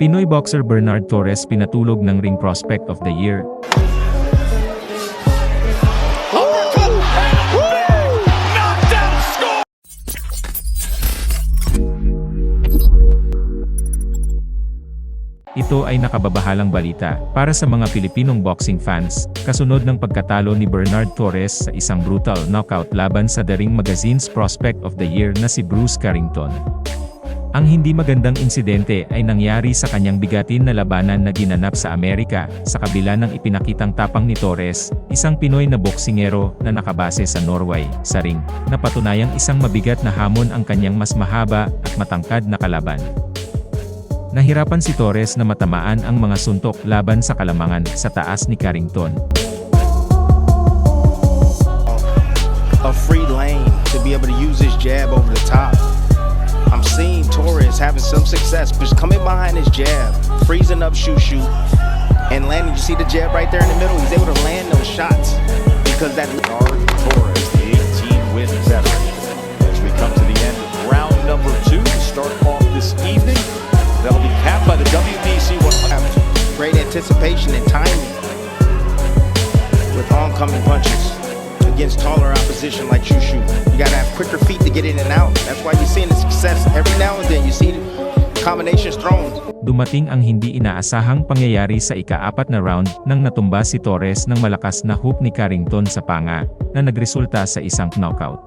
Pinoy boxer Bernard Torres pinatulog ng ring prospect of the year. Ito ay nakababahalang balita para sa mga Pilipinong boxing fans, kasunod ng pagkatalo ni Bernard Torres sa isang brutal knockout laban sa The Ring Magazine's Prospect of the Year na si Bruce Carrington. Ang hindi magandang insidente ay nangyari sa kanyang bigatin na labanan na ginanap sa Amerika, sa kabila ng ipinakitang tapang ni Torres, isang Pinoy na boksingero na nakabase sa Norway, sa ring, na patunayang isang mabigat na hamon ang kanyang mas mahaba at matangkad na kalaban. Nahirapan si Torres na matamaan ang mga suntok laban sa kalamangan sa taas ni Carrington. a free lane to be able to use his jab having some success, but coming behind his jab, freezing up shoot shoot, and landing. You see the jab right there in the middle? He's able to land those shots because that. Bernard Torres, the 18-win veteran. As we come to the end of round number two to start off this evening, that'll be capped by the WBC 100. Great anticipation and timing with oncoming punches against taller opposition like Shushu. You gotta have quicker feet to get in and out. That's why you're seeing the success every now and then. You see combinations thrown. Dumating ang hindi inaasahang pangyayari sa ika-apat na round nang natumba si Torres ng malakas na hook ni Carrington sa panga, na nagresulta sa isang knockout.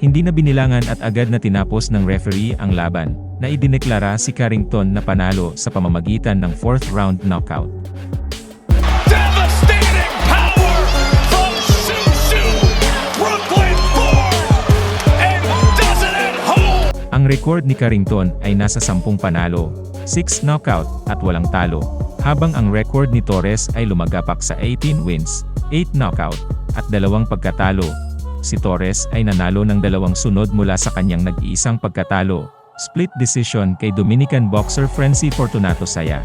Hindi na binilangan at agad na tinapos ng referee ang laban, na idineklara si Carrington na panalo sa pamamagitan ng fourth round knockout. Ang record ni Carrington ay nasa 10 panalo, 6 knockout, at walang talo, habang ang record ni Torres ay lumagapak sa 18 wins, 8 knockout, at dalawang pagkatalo. Si Torres ay nanalo ng dalawang sunod mula sa kanyang nag-iisang pagkatalo, split decision kay Dominican boxer Frenzy Fortunato Saya.